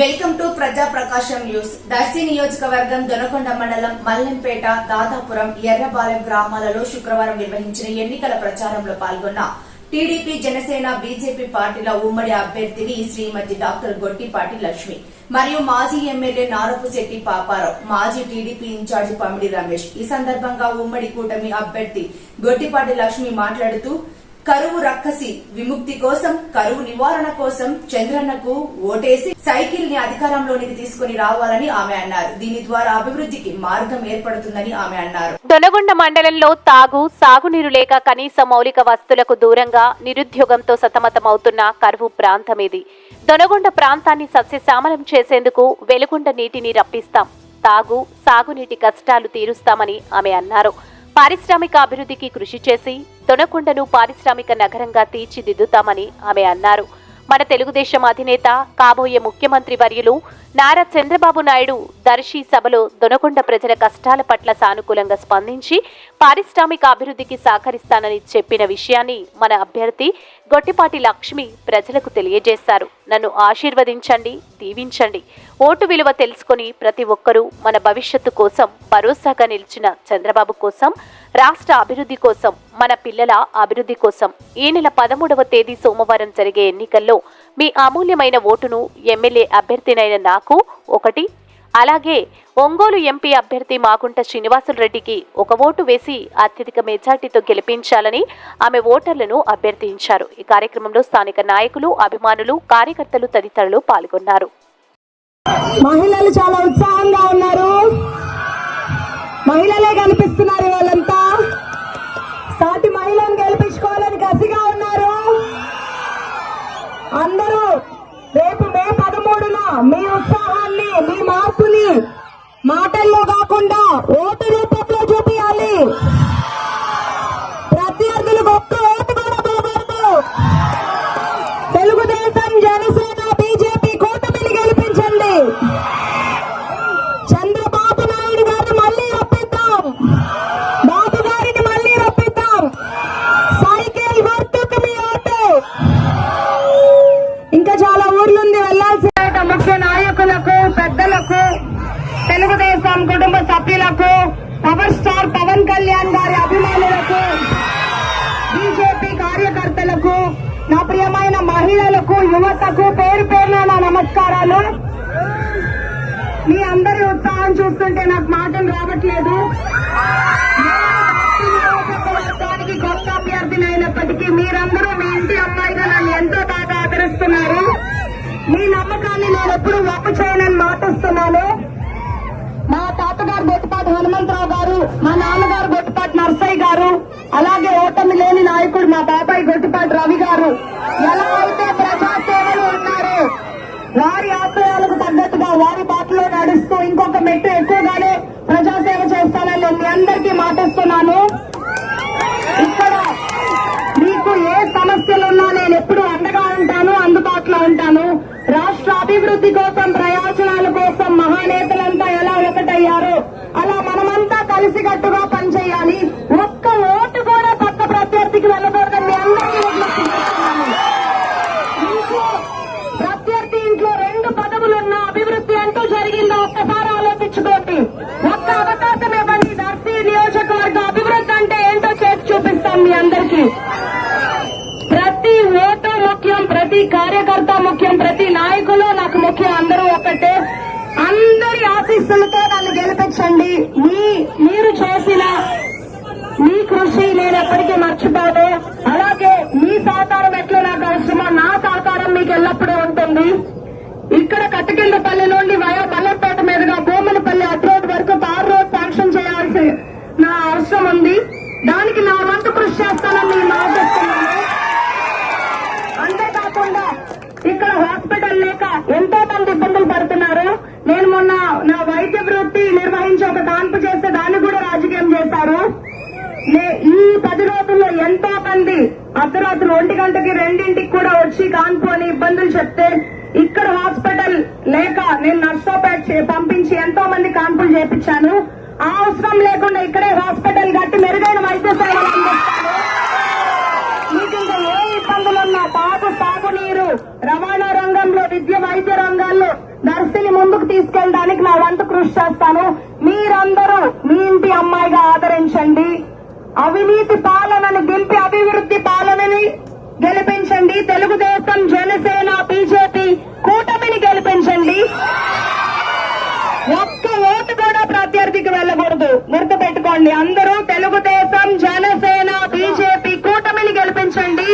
Welcome to ప్రజా ప్రకాశం news. Darsi నియోజకవర్గం దొనకొండ మండలం మల్లెంపేట దాదాపురం ఎర్రబాలెం గ్రామాలలో శుక్రవారం నిర్వహించిన ఎన్నికల ప్రచారంలో పాల్గొన్న టీడీపీ జనసేన బీజేపీ పార్టీల ఉమ్మడి అభ్యర్థిని శ్రీమతి డాక్టర్ గొట్టిపాటి లక్ష్మి మరియు మాజీ ఎమ్మెల్యే నారపుశెట్టి పాపారావు మాజీ టీడీపీ ఇన్ఛార్జి పమిడి రమేష్. ఈ సందర్భంగా ఉమ్మడి కూటమి అభ్యర్థి గొట్టిపాటి లక్ష్మి మాట్లాడుతూ కరువు రక్కసి విముక్తి కోసం కరువు నివారణ కోసం చంద్రన్నకు ఓటేసి సైకిల్ని అధికారంలోనికి తీసుకుని రావాలని ఆమె అన్నారు. దీని ద్వారా అభివృద్ధికి మార్గం ఏర్పడుతుందని ఆమె అన్నారు. దొనగొండ మండలంలో తాగు సాగునీరు లేక కనీస మౌలిక వస్తువులకు దూరంగా నిరుద్యోగంతో సతమతమవుతున్న కరువు ప్రాంతం ఇది దొనగొండ ప్రాంతాన్ని సస్యశ్యామలం చేసేందుకు వెలుగొండ నీటిని రప్పిస్తాం. తాగు సాగునీటి కష్టాలు తీరుస్తామని ఆమె అన్నారు. పారిశ్రామిక అభివృద్ధికి కృషి చేసి తొనకొండను పారిశ్రామిక నగరంగా తీర్చిదిద్దుతామని ఆమె అన్నారు. మన తెలుగుదేశం అధినేత కాబోయే ముఖ్యమంత్రి వర్యులు నారా చంద్రబాబు నాయుడు దర్శి సభలో దొనకొండ ప్రజల కష్టాల పట్ల సానుకూలంగా స్పందించి పారిశ్రామిక అభివృద్ధికి సహకరిస్తానని చెప్పిన విషయాన్ని మన అభ్యర్థి గొట్టిపాటి లక్ష్మి ప్రజలకు తెలియజేశారు. నన్ను ఆశీర్వదించండి దీవించండి. ఓటు విలువ తెలుసుకొని ప్రతి ఒక్కరూ మన భవిష్యత్తు కోసం భరోసాగా నిలిచిన చంద్రబాబు కోసం రాష్ట్ర అభివృద్ధి కోసం మన పిల్లల అభివృద్ధి కోసం ఈ నెల పదమూడవ తేదీ సోమవారం జరిగే ఎన్నికల్లో మీ అమూల్యమైన ఓటును ఎమ్మెల్యే అభ్యర్థినైన నాకు ఒకటి. అలాగే ఒంగోలు ఎంపీ అభ్యర్థి మాగుంట శ్రీనివాసులరెడ్డికి ఒక ఓటు వేసి అత్యధిక మెజార్టీతో గెలిపించాలని ఆమె ఓటర్లను అభ్యర్థించారు. ఈ కార్యక్రమంలో స్థానిక నాయకులు అభిమానులు కార్యకర్తలు తదితరులు పాల్గొన్నారు. మహిళలు చాలా ఉత్సాహంగా ఉన్నారు. మహిళలే కనిపిస్తున్నారు వాళ్ళంతా సాటి మహిళను గెలిపించుకోవాలని కసిగా ఉన్నారు. అందరూ రేపు మే మీ ఉత్సాహాన్ని మీ మార్పుని మాటల్లో కాకుండా ఓటు రూపంలో చూపించాలి పార్టీలకు పవర్ స్టార్ పవన్ కళ్యాణ్ గారి అభిమానులకు బీజేపీ కార్యకర్తలకు నా ప్రియమైన మహిళలకు యువతకు పేరు పేరున నా నమస్కారాలు. మీ అందరి ఉత్సాహం చూస్తుంటే నాకు మాటలు రావట్లేదు. నియోజకవర్గానికి కొత్త అభ్యర్థిని అయినప్పటికీ మీరందరూ మీ ఇంటి అమ్మాయిగా నన్ను ఎంతో బాగా ఆదరిస్తున్నారు. మీ నమ్మకాన్ని నేను ఎప్పుడు వప్పు చేయనని మాటిస్తున్నాను. మా నాన్నగారు గొట్టుపాటి నర్సయ్య గారు అలాగే ఓటమి లేని నాయకుడు మా బాబాయ్ గొట్టుపాటి రవి గారు. ఎలా అయితే ప్రజాసేవలు ఉన్నారు వారి ఆశయాలకు తగ్గట్టుగా వారి బాటలో నడుస్తూ ఇంకొక మెట్టు ఎక్కువగానే ప్రజాసేవ చేస్తానని నేను మీ అందరికీ మాటిస్తున్నాను. ఇక్కడ మీకు ఏ సమస్యలున్నా నేను ఎప్పుడు అండగా ఉంటాను అందుబాటులో ఉంటాను. రాష్ట్ర అభివృద్ధి కోసం ప్రయోజనాల కోసం మహానేతలంతా ఎలా ఒకటయ్యారో అలా మనమంతా కలిసికట్టుగా పనిచేయాలి. ఒక్క ఓటు కూడా పక్క ప్రత్యర్థికి వెళ్ళకూడదని మీ అందరికీ ఇంట్లో ప్రత్యర్థి ఇంట్లో రెండు పదవులున్న అభివృద్ధి అంటూ జరిగిందో? ఒక్కసారి ఆలోచించుకోండి. ఒక్క అవకాశం ఇవ్వండి దర్శి నియోజకవర్గ అభివృద్ధి అంటే ఏంటో చేసి చూపిస్తాం మీ అందరికీ. ప్రతి ఓటు ముఖ్యం ప్రతి కార్యకర్త ముఖ్యం ప్రతి నాయకులు నాకు ముఖ్యం అందరూ ఒకటే. అందరి ఆశీస్సులతో నన్ను మీ మీరు చేసిన మీ కృషి నేను ఎప్పటికీ మర్చిపోను. అలాగే మీ సహకారం ఎట్లా నాకు అవసరమో నా సహకారం మీకు ఎల్లప్పుడూ ఉంటుంది. ఇక్కడ కట్టకిందపల్లి నుండి వయా మల్లెపేట మీదుగా భూమినపల్లి అట్రోడ్ వరకు తార్ రోడ్ శాంక్షన్ చేయాల్సి నా అవసరం ఉంది. దానికి నా వంతు కృషి చేస్తానని నేను ఆశిస్తున్నాను అంతేకాకుండా ఇక్కడ హాస్పిటల్ లేక ఎంతో మంది ఇబ్బందులు పడుతున్నారు నేను మొన్న నా వైద్య వృత్తి నిర్వహించి ఒక కాన్పు చేస్తే దాన్ని కూడా రాజకీయం చేశారు నే- ఈ పది రోజుల్లో ఎంతో మంది అర్ధరాత్రి ఒంటి గంటకి రెండింటికి కూడా వచ్చి కాన్పు అని ఇబ్బందులు చెప్తే ఇక్కడ హాస్పిటల్ లేక నేను నర్సోపేట్ చే- పంపించి ఎంతో మంది కాన్పులు చేపించాను. ఆ అవసరం లేకుండా ఇక్కడే హాస్పిటల్ కట్టి మెరుగైన వైద్య సేవలు అందిస్తాను. మీకు ఇంకా ఏ ఇబ్బందులున్నా తాగు సాగునీరు రవాణా రంగంలో విద్య వైద్య రంగాల్లో దర్శిని ముందుకు తీసుకెళ్ళడానికి నా వంతు కృషి చేస్తాను. మీరందరూ మీ ఇంటి అమ్మాయిగా ఆదరించండి. అవినీతి పాలనను గెలిపి అభివృద్ధి పాలనని గెలిపించండి. తెలుగుదేశం జనసేన బిజెపి కూటమిని గెలిపించండి. ఒక్క ఓటు కూడా ప్రత్యర్థికి వెళ్ళకూడదు. గుర్తు పెట్టుకోండి అందరూ తెలుగుదేశం జనసేన బీజేపీ కూటమిని గెలిపించండి.